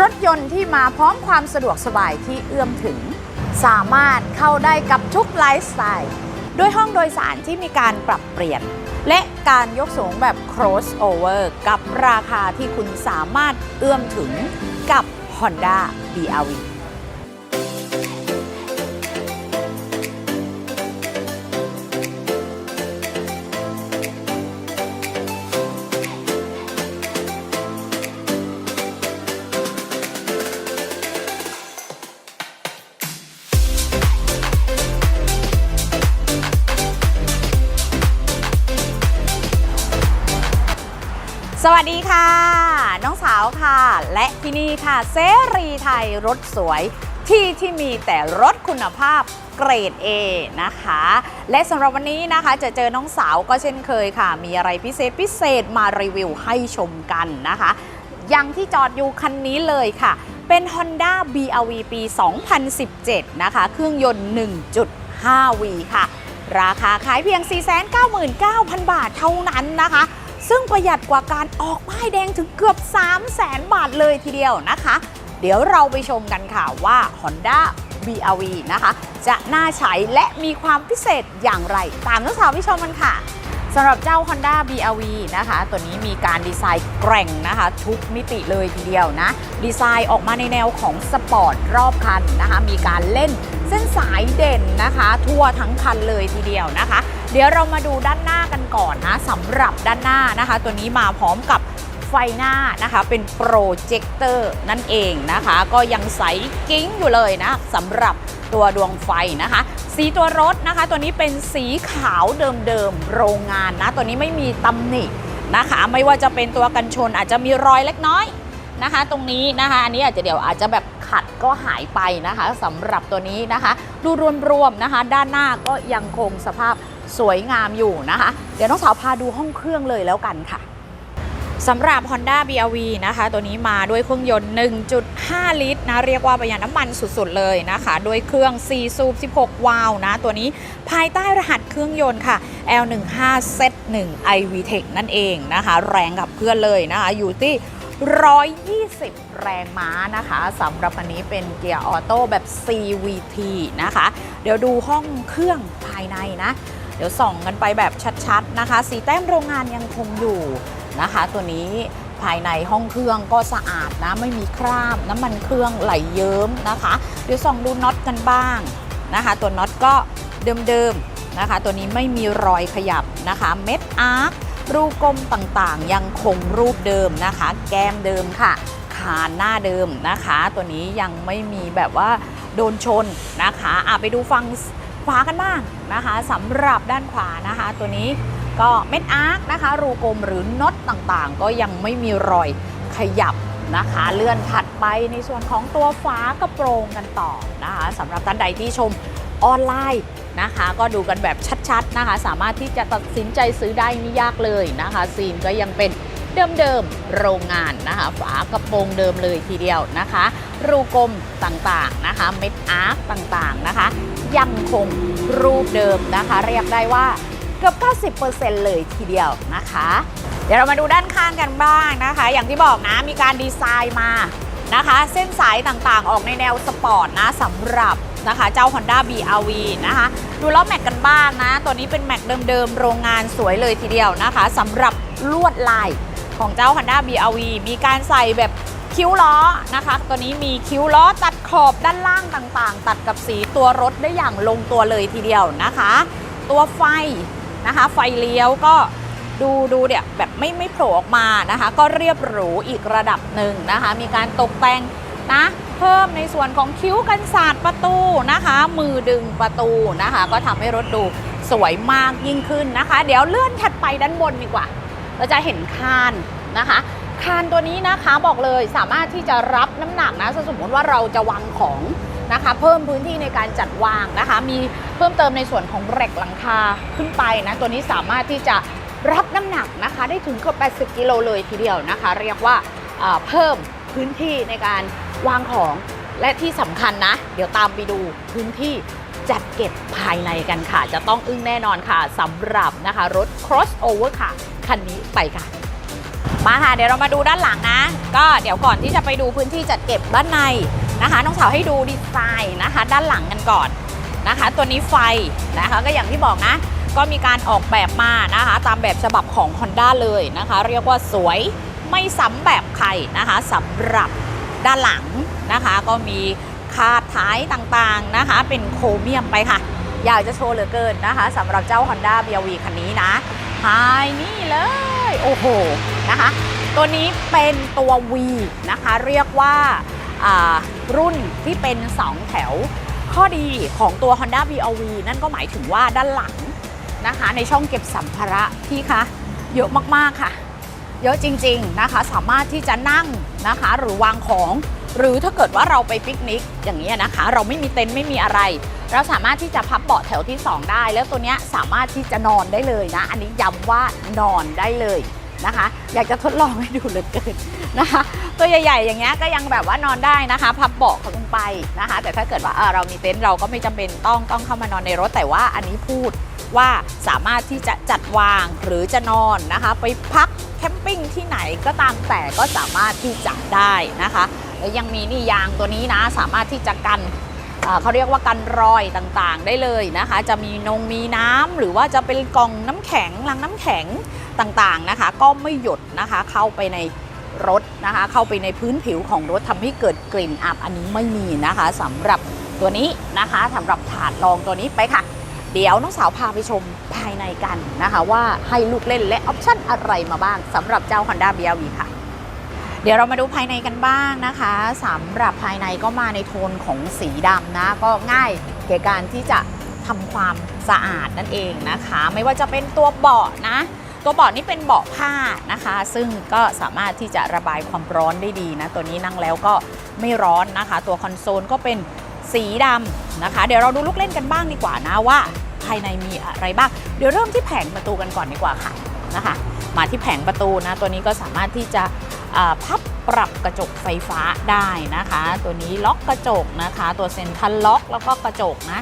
รถยนต์ที่มาพร้อมความสะดวกสบายที่เอื้อมถึง สามารถเข้าได้กับทุกไลฟ์สไตล์ด้วยห้องโดยสารที่มีการปรับเปลี่ยน และการยกสูงแบบ crossover กับราคาที่คุณสามารถเอื้อมถึงกับ Honda BRV และที่นี่ค่ะเซรีไทยรถสวย ที่ที่มีแต่รถคุณภาพเกรด A นะคะ และสำหรับวันนี้นะคะจะเจอน้องสาวก็เช่นเคยค่ะ มีอะไรพิเศษพิเศษมารีวิวให้ชมกันนะคะยังที่จอดอยู่คันนี้เลยค่ะ เป็น Honda BRV ปี 2017 นะคะ เครื่องยนต์ 1.5V ค่ะ ราคาขายเพียง 499,000 บาทเท่านั้นนะคะ ซึ่งประหยัดกว่าการออกป้ายแดงถึงเกือบ 3 0 0แสนบาทเลยทีเดียวนะคะ เดี๋ยวเราไปชมกันค่ะว่า Honda BRV นะคะ จะน่าใช้และมีความพิเศษอย่างไร ตามนักสาวไปชมกันค่ะสำหรับเจ้า Honda BRV นะคะ ตัวนี้มีการดีไซน์แกร่งนะคะ ทุกมิติเลยทีเดียวนะ ดีไซน์ออกมาในแนวของสปอร์ตรอบคันนะคะ มีการเล่นเส้นสายเด่นนะคะ ทั่วทั้งคันเลยทีเดียวนะคะ เดี๋ยวเรามาดูด้านหน้ากันก่อนนะสำหรับด้านหน้านะคะ ตัวนี้มาพร้อมกับไฟหน้านะคะเป็นโปรเจคเตอร์นั่นเองนะคะ ก็ยังใสกิ้งอยู่เลยนะสำหรับตัวดวงไฟนะคะ สีตัวรถนะคะ ตัวนี้เป็นสีขาวเดิมๆโรงงานนะ ตัวนี้ไม่มีตำหนินะคะ ไม่ว่าจะเป็นตัวกันชนอาจจะมีรอยเล็กน้อยนะคะ ตรงนี้นะคะอันนี้อาจจะเดี๋ยวอาจจะแบบขัดก็หายไปนะคะสำหรับตัวนี้นะคะ ดูรวมๆนะคะ ด้านหน้าก็ยังคงสภาพ สวยงามอยู่นะคะ เดี๋ยวน้องสาวพาดูห้องเครื่องเลยแล้วกันค่ะสำหรับ Honda BRV นะคะ ตัวนี้มาด้วยเครื่องยนต์ 1.5 ลิตรนะ เรียกว่าประหยัดน้ำมันสุดๆเลยนะคะ ด้วยเครื่อง 4 สูบ 16 วาล์วนะ ตัวนี้ภายใต้รหัสเครื่องยนต์ค่ะ L15Z1 iVTEC นั่นเองนะคะ แรงกับเพื่อนเลยนะคะ อยู่ที่ 120 แรงม้านะคะสำหรับอันนี้เป็นเกียร์ออโต้แบบ CVT นะคะ เดี๋ยวดูห้องเครื่องภายในนะ เดี๋ยวส่องกันไปแบบชัดๆนะคะ สีแต้มโรงงานยังคงอยู่นะคะ ตัวนี้ภายในห้องเครื่องก็สะอาดนะ ไม่มีคราบน้ำมันเครื่องไหลเยิ้มนะคะ เดี๋ยวส่องดูน็อตกันบ้างนะคะ ตัวน็อตก็เดิมๆนะคะ ตัวนี้ไม่มีรอยขยับนะคะ เม็ดอาร์ครูกลมต่างๆ ยังคงรูปเดิมนะคะ แก้มเดิมค่ะคานหน้าเดิมนะคะ ตัวนี้ยังไม่มีแบบว่าโดนชนนะคะอะไปดูฟัง ขวากันบ้างนะคะสำหรับด้านขวานะคะ ตัวนี้ก็เม็ดอาร์คนะคะ รูกลมหรือน็อตต่างๆ ก็ยังไม่มีรอยขยับนะคะ เลื่อนถัดไปในส่วนของตัวฝากระโปรงกันต่อนะคะสำหรับท่านใดที่ชมออนไลน์นะคะ ก็ดูกันแบบชัดๆนะคะ สามารถที่จะตัดสินใจซื้อได้ไม่ยากเลยนะคะ ซีนก็ยังเป็นเดิมๆ โรงงานนะคะ ฝากระโปรงเดิมเลยทีเดียวนะคะ รูกลมต่างๆนะคะ เม็ดอาร์คต่างๆนะคะ ยังคงรูปเดิมนะคะ เรียกได้ว่าเกือบ 90%เลยทีเดียวนะคะ เดี๋ยวเรามาดูด้านข้างกันบ้างนะคะ อย่างที่บอกนะมีการดีไซน์มานะคะ เส้นสายต่างๆ ออกในแนวสปอร์ตนะสำหรับนะคะเจ้า Honda BRV นะคะ ดูล้อแม็กกันบ้างนะ ตัวนี้เป็นแม็กเดิมๆ โรงงานสวยเลยทีเดียวนะคะสำหรับลวดลายของเจ้า Honda BRV มีการใส่แบบคิ้วล้อนะคะ ตัวนี้มีคิ้วล้อตัด ขอบด้านล่างต่างๆ ตัดกับสีตัวรถได้อย่างลงตัวเลยทีเดียวนะคะ ตัวไฟนะคะ ไฟเลี้ยวก็ดูดูเนี่ยแบบไม่ไม่โผล่ออกมานะคะ ก็เรียบหรูอีกระดับหนึ่งนะคะ มีการตกแต่งนะเพิ่มในส่วนของคิ้วกันศาสตร์ประตูนะคะ มือดึงประตูนะคะ ก็ทำให้รถดูสวยมากยิ่งขึ้นนะคะ เดี๋ยวเลื่อนถัดไปด้านบนดีกว่า เราจะเห็นคานนะคะ คานตัวนี้นะคะบอกเลยสามารถที่จะรับน้ำหนักนะถ้าสมมติว่าเราจะวางของนะคะ เพิ่มพื้นที่ในการจัดวางนะคะ มีเพิ่มเติมในส่วนของแรกหลังคาขึ้นไปนะตัวนี้สามารถที่จะรับน้ำหนักนะคะ ได้ถึงเกือบ80กิโลเลยทีเดียวนะคะ เรียกว่าเอ่อเพิ่มพื้นที่ในการวางของและที่สำคัญนะ เดี๋ยวตามไปดูพื้นที่จัดเก็บภายในกันค่ะ จะต้องอึ้งแน่นอนค่ะสำหรับนะคะ รถ crossover ค่ะ คันนี้ไปค่ะ มาค่ะเดี๋ยวเรามาดูด้านหลังนะ ก็เดี๋ยวก่อนที่จะไปดูพื้นที่จัดเก็บด้านในนะคะ น้องสาวให้ดูดีไซน์นะคะ ด้านหลังกันก่อนนะคะ ตัวนี้ไฟนะคะก็อย่างที่บอกนะ ก็มีการออกแบบมานะคะ ตามแบบฉบับของ Honda เลยนะคะ เรียกว่าสวยไม่ซ้ำแบบใครนะคะสำหรับด้านหลังนะคะ ก็มีคาดท้ายต่างๆนะคะ เป็นโครเมียมไปค่ะ อยากจะโชว์เหลือเกินนะคะสำหรับเจ้า Honda BRV คันนี้นะไฮนี่เลย โอ้โหนะคะ ตัวนี้เป็นตัว V นะคะเรียกว่าารุ่นที่เป็น 2 แถว ข้อดีของตัว Honda BRV นั่นก็หมายถึงว่าด้านหลังนะคะ ในช่องเก็บสัมภาระที่คะเยอะมากๆค่ะ เยอะจริง ๆนะคะ สามารถที่จะนั่งนะคะ หรือวางของ หรือถ้าเกิดว่าเราไปปิกนิกอย่างนี้นะคะ เราไม่มีเต็นท์ไม่มีอะไร เราสามารถที่จะพับเบาะแถวที่ 2 ได้ แล้วตัวนี้สามารถที่จะนอนได้เลยนะ อันนี้ย้ำว่านอนได้เลยนะคะ อยากจะทดลองให้ดูเหลือเกินนะคะ ตัวใหญ่ๆ อย่างเงี้ยก็ยังแบบว่านอนได้นะคะ พับเบาะเขาลงไปนะคะ แต่ถ้าเกิดว่าเออเรามีเต็นท์เราก็ไม่จำเป็นต้องต้องเข้ามานอนในรถแต่ว่าอันนี้พูดว่าสามารถที่จะจัดวางหรือจะนอนนะคะ ไปพักแคมปิ้งที่ไหนก็ตามแต่ก็สามารถที่จะได้นะคะ แล้วยังมีนี่ยางตัวนี้นะ สามารถที่จะกันเขาเรียกว่ากันรอยต่างๆ ได้เลยนะคะ จะมีนงมีน้ำหรือว่าจะเป็นกล่องน้ำแข็งลังน้ำแข็งต่างๆนะคะ ก็ไม่หยดนะคะเข้าไปในรถนะคะ เข้าไปในพื้นผิวของรถทำให้เกิดกลิ่นอับอันนี้ไม่มีนะคะสำหรับตัวนี้นะคะสำหรับถาดรองตัวนี้ไปค่ะ เดี๋ยวน้องสาวพาไปชมภายในกันนะคะ ว่าให้ลูกเล่นและออปชั่นอะไรมาบ้างสำหรับเจ้า Honda BRV ค่ะ เดี๋ยวเรามาดูภายในกันบ้างนะคะสำหรับภายในก็มาในโทนของสีดำนะ ก็ง่ายแก่การที่จะทำความสะอาดนั่นเองนะคะ ไม่ว่าจะเป็นตัวเบาะนะ ตัวเบาะนี่เป็นเบาะผ้านะคะ ซึ่งก็สามารถที่จะระบายความร้อนได้ดีนะ ตัวนี้นั่งแล้วก็ไม่ร้อนนะคะ ตัวคอนโซลก็เป็นสีดำนะคะ เดี๋ยวเราดูลูกเล่นกันบ้างดีกว่านะว่า ภายในมีอะไรบ้าง เดี๋ยวเริ่มที่แผงประตูกันก่อนดีกว่าค่ะนะคะ มาที่แผงประตูนะ ตัวนี้ก็สามารถที่จะพับปรับกระจกไฟฟ้าได้นะคะ ตัวนี้ล็อกกระจกนะคะ ตัวเซ็นทรัลล็อกแล้วก็กระจกนะ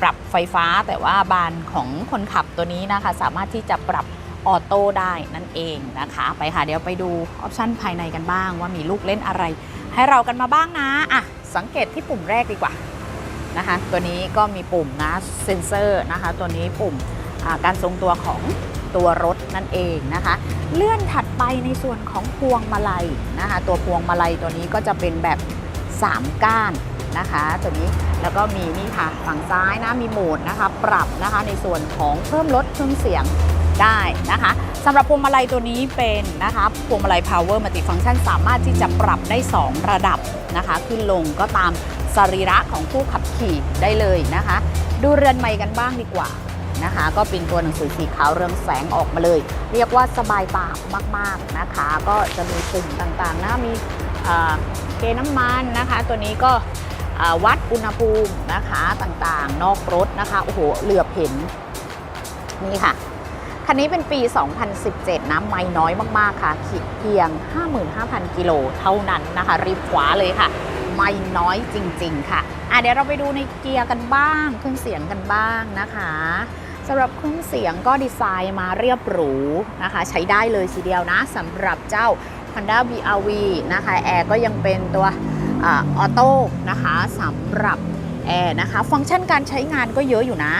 ปรับไฟฟ้าแต่ว่าบานของคนขับตัวนี้นะคะ สามารถที่จะปรับออโต้ได้นั่นเองนะคะ ไปค่ะเดี๋ยวไปดูออปชันภายในกันบ้าง ว่ามีลูกเล่นอะไร ให้เรากันมาบ้างนะอะสังเกตที่ปุ่มแรกดีกว่านะคะตัวนี้ก็มีปุ่มนะเซ็นเซอร์นะคะ ตัวนี้ปุ่มการทรงตัวของ ตัวรถนั่นเองนะคะ เลื่อนถัดไปในส่วนของพวงมาลัยนะคะ ตัวพวงมาลัยตัวนี้ก็จะเป็นแบบ 3 ก้านนะคะ ตัวนี้แล้วก็มีนี่ค่ะฝั่งซ้ายนะมีโหมดนะคะ ปรับนะคะในส่วนของเพิ่มลดเครื่องเสียงได้นะคะสำหรับพวงมาลัยตัวนี้เป็นนะคะพวงมาลัย power multifunction สามารถที่จะปรับได้ 2 ระดับนะคะ ขึ้นลงก็ตามสรีระของผู้ขับขี่ได้เลยนะคะ ดูเรือนใหม่กันบ้างดีกว่า นะคะ ก็เป็นตัวหนังสือสีขาวเรืองแสงออกมาเลย เรียกว่าสบายตามาก ๆนะคะ ก็จะมีปุ่มต่างๆนะมีเกน้ำมันนะคะ ตัวนี้ก็วัดอุณหภูมินะคะต่างๆ นอกรถนะคะโอ้โหเหลือบเห็นนี่ค่ะคันนี้เป็นปี 2017 นะไม่น้อยมากๆค่ะขีดเพียง 55,000 กิโลเท่านั้นนะคะ รีบขวาเลยค่ะ ไม่น้อยจริง ๆ ค่ะอะ เดี๋ยวเราไปดูในเกียร์กันบ้าง เครื่องเสียงกันบ้างนะคะ สำหรับเครื่องเสียงก็ดีไซน์มาเรียบหรูนะคะ ใช้ได้เลยทีเดียวนะสำหรับเจ้า Honda BRV นะคะแอร์ก็ยังเป็นตัวออโต้นะคะสำหรับแอร์นะคะ ฟังก์ชันการใช้งานก็เยอะอยู่นะ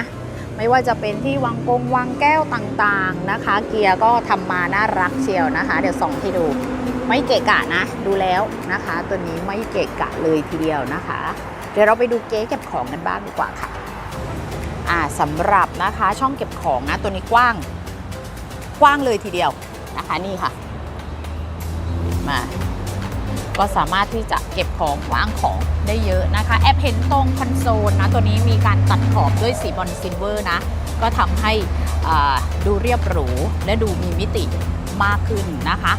ไม่ว่าจะเป็นที่วางกงวางแก้วต่างๆนะคะ เกียร์ก็ทำมาน่ารักเชียวนะคะ เดี๋ยวส่องให้ดูไม่เกะกะนะ ดูแล้วนะคะ ตัวนี้ไม่เกะกะเลยทีเดียวนะคะ เดี๋ยวเราไปดูเก๊เก็บของกันบ้างดีกว่าค่ะ อ่าสำหรับนะคะช่องเก็บของนะตัวนี้กว้างกว้างเลยทีเดียวนะคะนี่ค่ะมาก็สามารถที่จะเก็บของวางของได้เยอะนะคะ แอบเห็นตรงคอนโซลนะตัวนี้มีการตัดขอบด้วยสีบอลซิลเวอร์นะ ก็ทำให้ดูเรียบหรูและดูมีมิติมากขึ้นนะคะ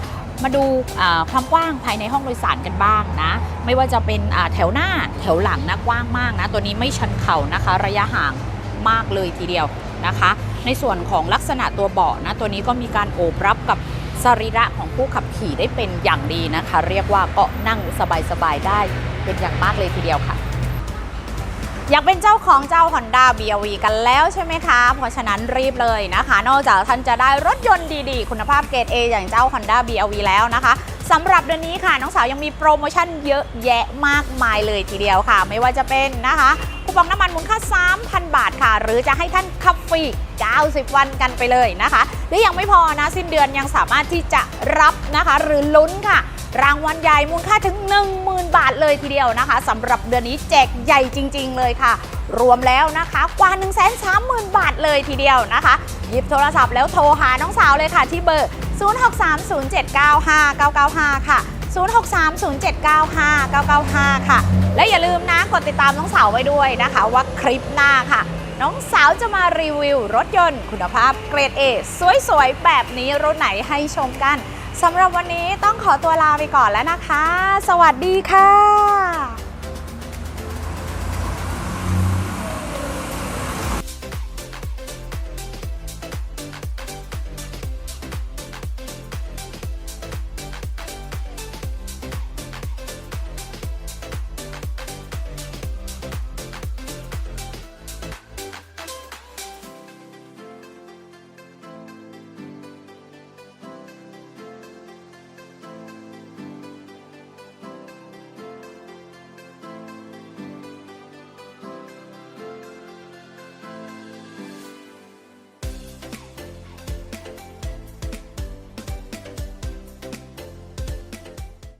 มาดูความกว้างภายในห้องโดยสารกันบ้างนะ ไม่ว่าจะเป็นแถวหน้าแถวหลังนะกว้างมากนะ ตัวนี้ไม่ชันเข่านะคะ ระยะห่าง มากเลยทีเดียวนะคะ ในส่วนของลักษณะตัวเบาะนะตัวนี้ก็มีการโอบรับกับสรีระของผู้ขับขี่ได้เป็นอย่างดีนะคะ เรียกว่าก็นั่งสบายๆได้เป็นอย่างมากเลยทีเดียวค่ะ อยากเป็นเจ้าของเจ้า Honda BRV กันแล้วใช่ไหมคะ เพราะฉะนั้นรีบเลยนะคะ นอกจากท่านจะได้รถยนต์ดีๆ คุณภาพเกรด A อย่างเจ้า Honda BRV แล้วนะคะสำหรับเดือนนี้ค่ะ น้องสาวยังมีโปรโมชั่นเยอะแยะมากมายเลยทีเดียวค่ะ ไม่ว่าจะเป็นนะคะ คูปองน้ำมันมูลค่า 3,000 บาทค่ะ หรือจะให้ท่านขับฟรี90 วันกันไปเลยนะคะและยังไม่พอนะ สิ้นเดือนยังสามารถที่จะรับนะคะ หรือลุ้นค่ะ รางวัลใหญ่มูลค่าถึง 10,000 บาทเลยทีเดียวนะคะสำหรับเดือนนี้แจกใหญ่จริง ๆ เลยค่ะ รวมแล้วนะคะกว่า 130,000 บาทเลยทีเดียวนะคะ หยิบโทรศัพท์แล้วโทรหาน้องสาวเลยค่ะที่เบอร์ 0630795995 ค่ะ 0630795995 ค่ะ และอย่าลืมนะกดติดตามน้องสาวไว้ด้วยนะคะ ว่าคลิปหน้าค่ะ น้องสาวจะมารีวิวรถยนต์ คุณภาพเกรดเอสวยๆ แบบนี้รถไหนให้ชมกันสำหรับวันนี้ต้องขอตัวลาไปก่อนแล้วนะคะ สวัสดีค่ะ